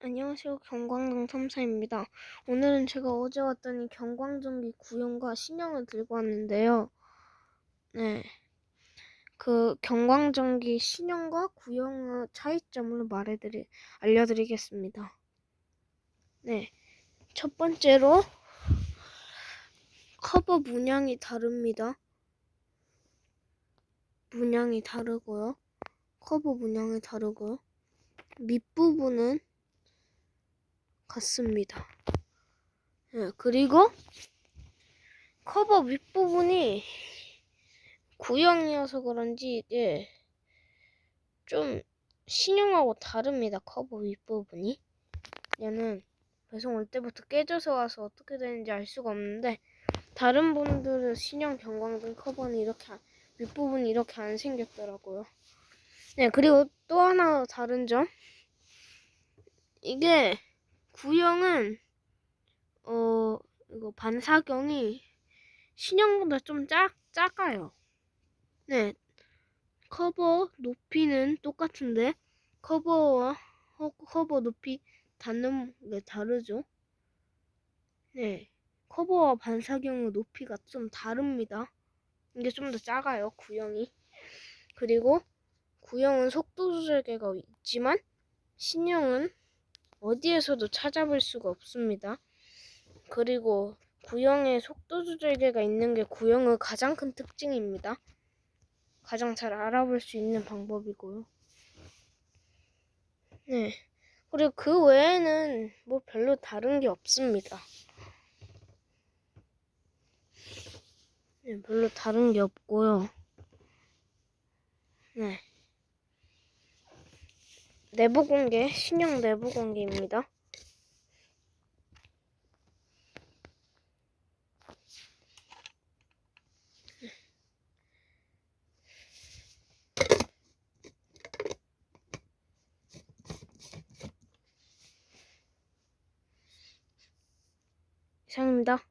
안녕하세요. 경광동 탐사입니다. 오늘은 제가 어제 왔더니 경광전기 구형과 신형을 들고 왔는데요. 네. 그 경광전기 신형과 구형의 차이점을 말해드리, 알려드리겠습니다. 네. 첫 번째로 커버 문양이 다릅니다. 문양이 다르고요. 커버 문양이 다르고요. 밑부분은 같습니다. 예, 그리고 커버 윗부분이 구형이어서 그런지 예, 좀 신형하고 다릅니다. 커버 윗부분이 얘는 배송 올 때부터 깨져서 와서 어떻게 되는지 알 수가 없는데 다른 분들은 신형 경광등 커버는 이렇게 안- 윗부분이 이렇게 안 생겼더라고요. 네 그리고 또 하나 다른 점 이게 구형은 어 이거 반사경이 신형보다 좀 작, 작아요. 네. 커버 높이는 똑같은데 커버와 허- 커버 높이 닿는 게 다르죠. 네. 커버와 반사경의 높이가 좀 다릅니다. 이게 좀 더 작아요, 구형이. 그리고 구형은 속도 조절계가 있지만 신형은 어디에서도 찾아볼 수가 없습니다. 그리고 구형에 속도 조절계가 있는 게 구형의 가장 큰 특징입니다. 가장 잘 알아볼 수 있는 방법이고요. 네. 그리고 그 외에는 뭐 별로 다른 게 없습니다. 네, 별로 다른 게 없고요. 네. 내부 공개, 신형 내부 공개입니다. 이상입니다.